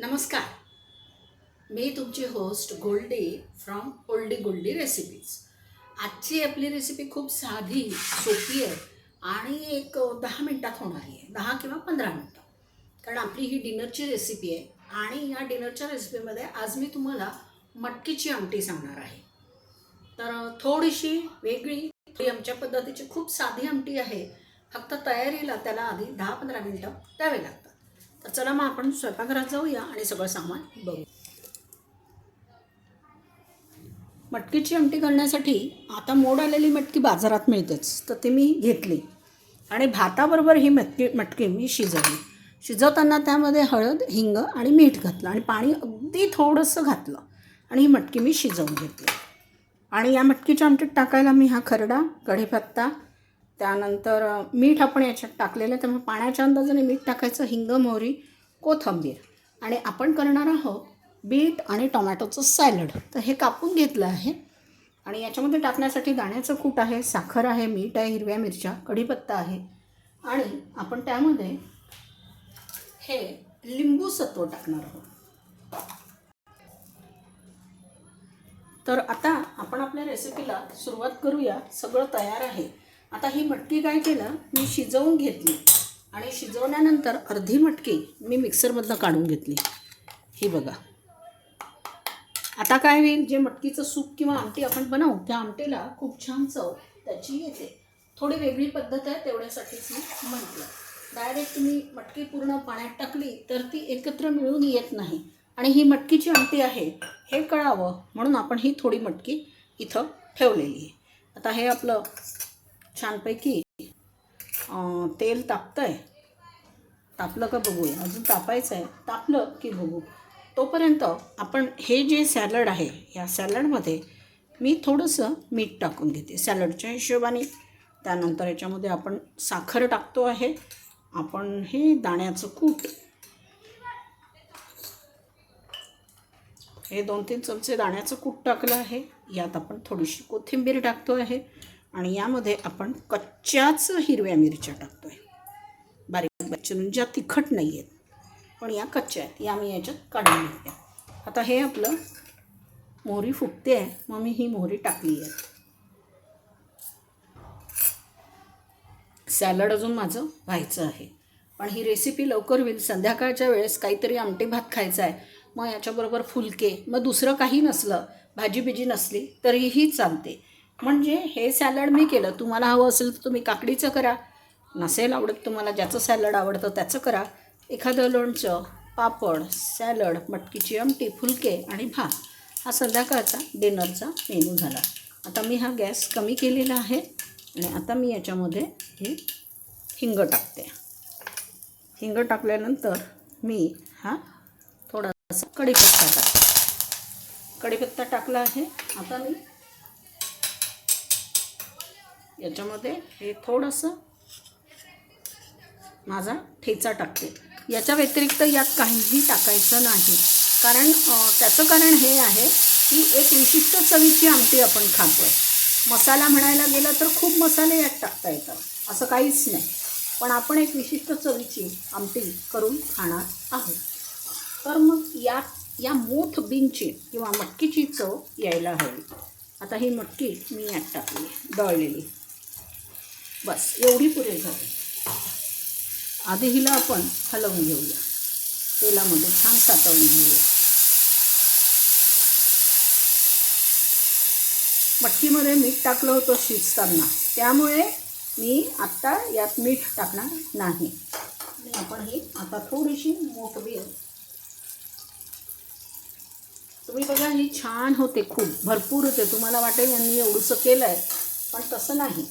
नमस्कार. मी तुमची host Goldie from Oldie Goldie recipes आजची आपली रेसिपी खूप साधी सोपी आहे आणि एक दहा मिनटात होणारी आहे. दहा किंवा पंधरा मिनटं. कारण आपली ही डिनरची रेसिपी आहे आणि या डिनरच्या रेसिपीमध्ये आज मी तुम्हाला मटकीची आमटी सांगणार आहे. तर थोडीशी वेगळी थोडी आमच्या पद्धतीची खूप साधी आमटी आहे. फक्त तयारीला त्याला आधी दहा पंधरा मिनटं द्यावे लागतात तर चला मग आपण स्वयंपाकघरात जाऊया आणि सगळं सामान बघू. मटकीची आमटी करण्यासाठी आता मोड आलेली मटकी बाजारात मिळतेच तर ती मी घेतली. आणि भाताबरोबर ही मटकी मटकी मी शिजवली. शिजवताना त्यामध्ये हळद हिंग आणि मीठ घातलं आणि पाणी अगदी थोडंसं घातलं आणि ही मटकी मी शिजवून घेतली. आणि या मटकीच्या आमटीत टाकायला मी हा खरडा कढीपत्ता त्यानंतर मीठ आपण याच्यात टाकलेलं आहे त्यामुळे पाण्याच्या अंदाजाने मीठ टाकायचं हिंग मोहरी कोथंबीर. आणि आपण करणार आहोत बीट आणि टोमॅटोचं सॅलड. तर हे कापून घेतलं आहे. आणि याच्यामध्ये टाकण्यासाठी दाण्याचं कूट आहे साखर आहे मीठ आहे हिरव्या मिरच्या कढीपत्ता आहे. आणि आपण त्यामध्ये हे लिंबू सत्व टाकणार आहोत. तर आता आपण आपल्या रेसिपीला सुरुवात करूया. सगळं तयार आहे. आता ही मटकी काय केलं? मी शिजवून घेतली. आणि शिजवल्यानंतर अर्धी मटकी मी मिक्सरमधनं काढून घेतली. ही बघा. आता काय होईल? जे मटकीचं सूप किंवा आमटी आपण बनवू त्या आमटीला खूप छान चव त्याची येते. थोडी वेगळी पद्धत आहे तेवढ्यासाठीच मी म्हटलं. डायरेक्ट तुम्ही मटकी पूर्ण पाण्यात टाकली तर ती एकत्र मिळून येत नाही. आणि ही मटकीची आमटी आहे हे कळावं म्हणून आपण ही थोडी मटकी इथं ठेवलेली आहे. आता हे आपलं छानपैकी तेल तापतं आहे तापलं का बघूया. अजून तापायचं आहे. तापलं की बघू. तोपर्यंत आपण हे जे सॅलड आहे या सॅलडमध्ये मी थोडंसं मीठ टाकून घेते सॅलडच्या हिशोबाने. त्यानंतर याच्यामध्ये आपण साखर टाकतो आहे. आपण हे दाण्याचं कूट हे दोन तीन चमचे दाण्याचं कूट टाकलं आहे. यात आपण थोडीशी कोथिंबीर टाकतो आहे. आणि यामध्ये आपण कच्च्याच हिरव्या मिरच्या टाकतो आहे बारीक बारीक चिरून ज्या तिखट नाही आहेत पण या कच्च्या आहेत या मी याच्यात काढून घेते आता हे आपलं मोहरी फुटते आहे मग मी ही मोहरी टाकली आहे. सॅलड अजून माझं व्हायचं आहे. पण ही रेसिपी लवकर होईल. संध्याकाळच्या वेळेस काहीतरी आमटी भात खायचा आहे मग याच्याबरोबर फुलके मग दुसरं काही नसलं भाजी बिजी नसली तरीही चालते. म्हणजे हे सॅलड मी केलं. तुम्हाला हवं असेल तर तुम्ही काकडीचं करा. नसेल आवडत तुम्हाला ज्याचं सॅलड आवडतं त्याचं करा. एखादं लोणचं पापड सॅलड मटकीची आमटी फुलके आणि भात हा संध्याकाळचा डिनरचा मेनू झाला. आता मी हा गॅस कमी केलेला आहे आणि आता मी याच्यामध्ये हे हिंग टाकते. हिंग टाकल्यानंतर मी हा थोडासा कढीपत्ता टाकते. कढीपत्ता टाकला आहे. आता मी याच्यामध्ये हे थोडंसं माझा ठेचा टाकते. याच्या व्यतिरिक्त यात काहीही टाकायचं नाही. कारण त्याचं कारण हे आहे की एक विशिष्ट चवीची आमटी आपण खातो आहे मसाला म्हणायला गेलं तर खूप मसाले यात टाकता येतात. असं काहीच नाही. पण आपण एक विशिष्ट चवीची आमटी करून खाणार आहोत. तर मग या या मोठ बिनची किंवा मटकीची चव यायला हवी. आता ही मटकी मी यात टाकली दळलेली. बस एवढी पुरे झाली. आधी हिला आपण हलवून घेऊया. तेलामध्ये छान सातवून घेऊया. मटकीमध्ये मीठ टाकलं होतं शिजताना. त्यामुळे मी आत्ता यात मीठ टाकणार नाही. आपण ही आता थोडीशी मोठबीर तुम्ही बघा ही छान होते खूप. भरपूर होते. तुम्हाला वाटेल यांनी एवढंसं केलं आहे पण तसं नाही.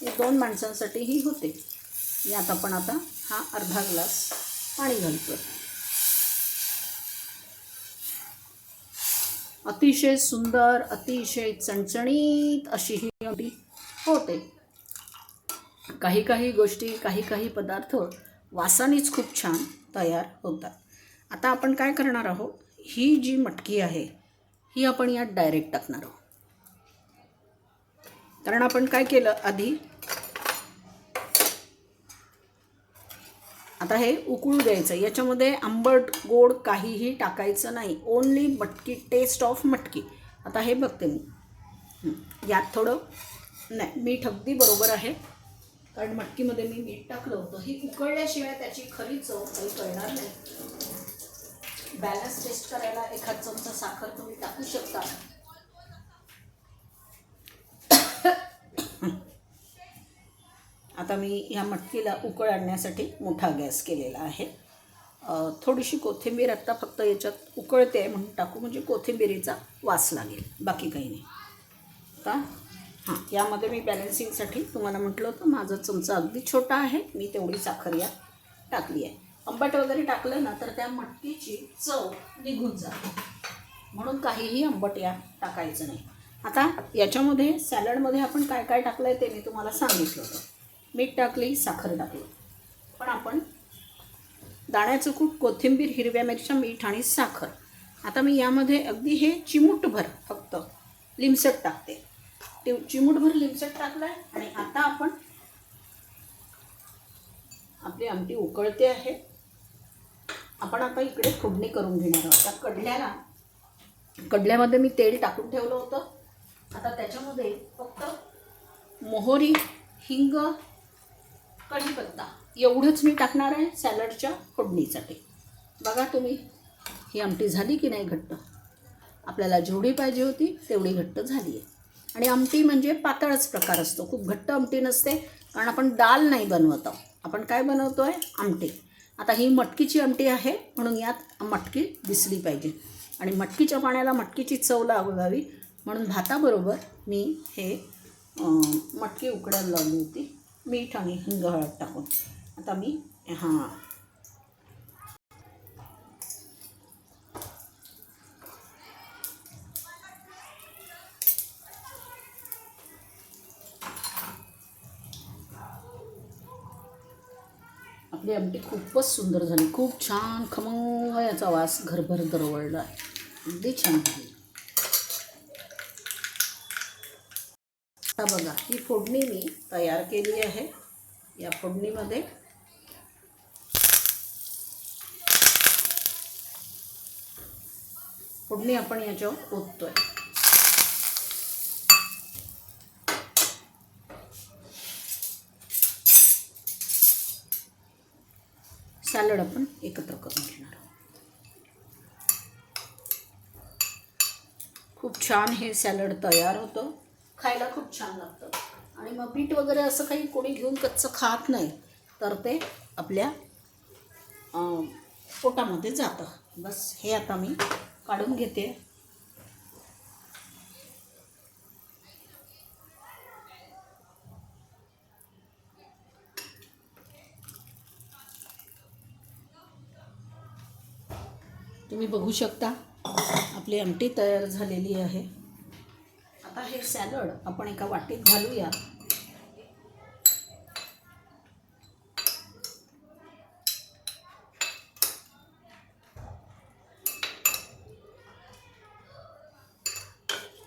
हे दोन माणसांसाठीही होते. यात आपण आता हा अर्धा ग्लास पाणी घालतो अतिशय सुंदर अतिशय चणचणीत अशी ही आमटी होते. काही काही गोष्टी काही काही पदार्थ वासानेच खूप छान तयार होतात. आता आपण काय करणार आहोत? ही जी मटकी आहे ही आपण यात डायरेक्ट टाकणार आहोत. कारण आपण काय केलं आधी? आता हे उकळू द्यायचं. याच्यामध्ये आंबट गोड काहीही टाकायचं नाही. ओनली मटकी टेस्ट ऑफ मटकी. आता हे बघते मी. यात थोडं नाही मीठ अगदी बरोबर आहे. कारण मटकीमध्ये मी मीठ टाकलं होतं. ही उकळल्याशिवाय त्याची खरी चव काही कळणार नाही. बॅलन्स टेस्ट करायला एखाद चमचा साखर तुम्ही टाकू शकता. आता मी ह्या मटकीला उकळ आणण्यासाठी मोठा गॅस केलेला आहे. थोडीशी कोथिंबीर आत्ता फक्त याच्यात उकळते आहे म्हणून टाकू म्हणजे कोथिंबीरीचा वास लागेल बाकी काही नाही. आता हां यामध्ये मी बॅलन्सिंगसाठी तुम्हाला म्हटलं होतं माझा चमचा अगदी छोटा आहे मी तेवढी साखर यात टाकली आहे. आंबट वगैरे टाकलं ना तर त्या मटकीची चव निघून जाते. म्हणून काहीही आंबट या टाकायचं नाही. आता याच्यामध्ये सॅलडमध्ये आपण काय काय टाकलं आहे ते मी तुम्हाला सांगितलं होतं. मीठ टाकली साखर टाकली. पण आपण दाण्याचं कूट कोथिंबीर हिरव्या मिरच्या मीठ आणि साखर. आता मी यामध्ये अगदी हे चिमूटभर फक्त लिमसट टाकते. ते चिमूटभर लिमसट टाकलं आहे आणि आता आपण आपली आमटी उकळते आहे. आपण आता इकडे फोडणी करून घेणार आहोत. त्या कडल्याला कडल्यामध्ये मी तेल टाकून ठेवलं होतं. आता त्याच्यामध्ये फक्त मोहरी हिंग कढीपत्ता एवढंच मी टाकणार आहे सॅलडच्या फोडणीसाठी बघा तुम्ही ही आमटी झाली की नाही घट्ट? आपल्याला जेवढी पाहिजे होती तेवढी घट्ट झाली आहे. आणि आमटी म्हणजे पातळच प्रकार असतो. खूप घट्ट आमटी नसते कारण आपण डाल नाही बनवत आहोत. आपण काय बनवतो आहे आमटी. आता ही मटकीची आमटी आहे म्हणून यात मटकी दिसली पाहिजे. आणि मटकीच्या पाण्याला मटकीची चव लागावी म्हणून भाताबरोबर मी हे मटकी उकडायला लावली होती. मीठ आणि हिंग हळद टाकून. आता मी हां. आपली आमटी खूपच सुंदर झाली. खूप छान खमंग याचा वास घरभर दरवळला. आहे अगदी छान झाली. आता बघा ही फोडणी मी तयार केली आहे. या फोडणीमध्ये फोडणी आपण याच्यावर ओततोय. सॅलड आपण एकत्र करून घेणार आहोत. खूप छान हे सॅलड तयार होतं. खायला खूप छान लागतं. आणि मग पीठ वगैरे असं काही कोणी घेऊन कच्चं खात नाही तर ते आपल्या पोटामध्ये जातं. बस हे आता मी काढून घेते. तुम्ही बघू शकता आपली आमटी तयार झालेली आहे. सॅलड आपण एका वाटीत घालूया.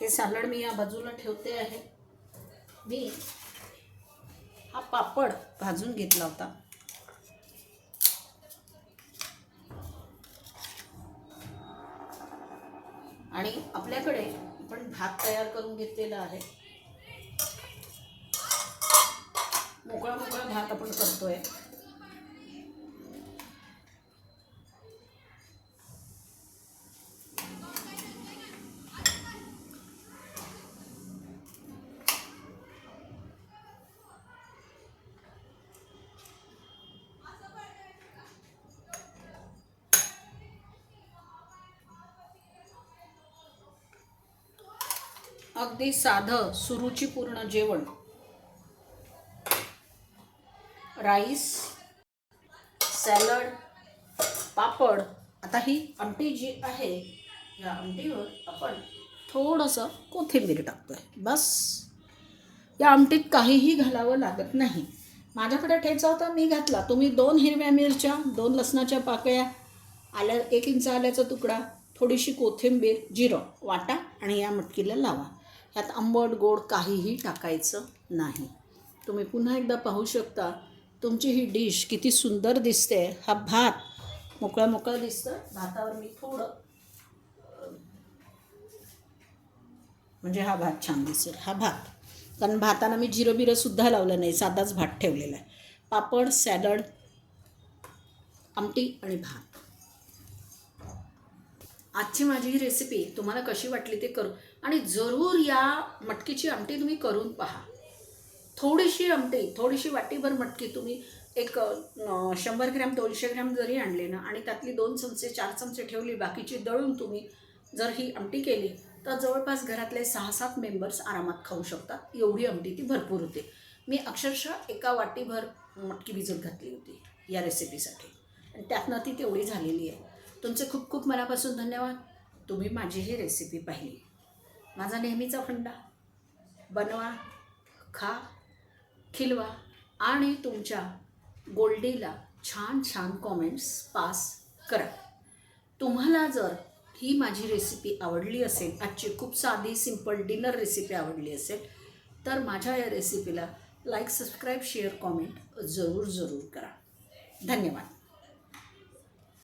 हे सॅलड मी या बाजूला ठेवते आहे. मी हा पापड भाजून घेतला होता. आणि आपल्याकडे आपण भात तयार करून घेतलेला आहे. मोकळा मोकळा भात आपण करतोय. अगदी साधं सुरुचीपूर्ण जेवण. Rice salad papad. आता ही आमटी जी आहे या आमटीवर आपण थोडंसं कोथिंबीर टाकतोय. बस. या आमटीत काहीही घालावं लागत नाही. माझ्याकडे ठेचा होता मी घातला. तुम्ही दोन हिरव्या मिरच्या दोन लसणाच्या पाकळ्या आल्या एक इंच आल्याचा तुकडा थोडीशी कोथिंबीर जिरं वाटा आणि या मटकीला लावा. ह्यात आंबट गोड काहीही टाकायचं नाही. तुम्ही पुन्हा एकदा पाहू शकता तुमची ही डिश किती सुंदर दिसते. हा भात मोकळा मोकळा दिसतं. भातावर मी थोडं म्हणजे हा भात छान दिसेल. हा भात. कारण भाताला मी जिरं बिरंसुद्धा लावलं नाही साधाच भात ठेवलेला आहे. पापड सॅलड आमटी आणि भात. आजची माझी ही रेसिपी तुम्हाला कशी वाटली ते करू. आणि जरूर या मटकीची आमटी तुम्ही करून पहा. थोडीशी आमटी थोडीशी वाटीभर मटकी तुम्ही एक शंभर ग्रॅम दोनशे ग्रॅम जरी आणले ना आणि त्यातली दोन चमचे चार चमचे ठेवली बाकीची दळून तुम्ही जर ही आमटी केली तर जवळपास घरातले सहा सात मेंबर्स आरामात खाऊ शकतात. एवढी आमटी ती भरपूर होते. मी अक्षरशः एका वाटीभर मटकी भिजत घातली होती या रेसिपीसाठी आणि त्यातनं ती तेवढी झालेली आहे. तुमचे खूप खूप मनापासून धन्यवाद. तुम्ही माझी ही रेसिपी पाहिली. माझा नेहमीचा फंडा. बनवा खा खिलवा आणि तुमच्या गोल्डीला छान छान कॉमेंट्स पास करा. तुम्हाला जर ही माझी रेसिपी आवडली असेल आजची खूप साधी सिंपल डिनर रेसिपी आवडली असेल तर माझ्या या रेसिपीला लाईक सबस्क्राईब शेअर कॉमेंट जरूर जरूर करा. धन्यवाद.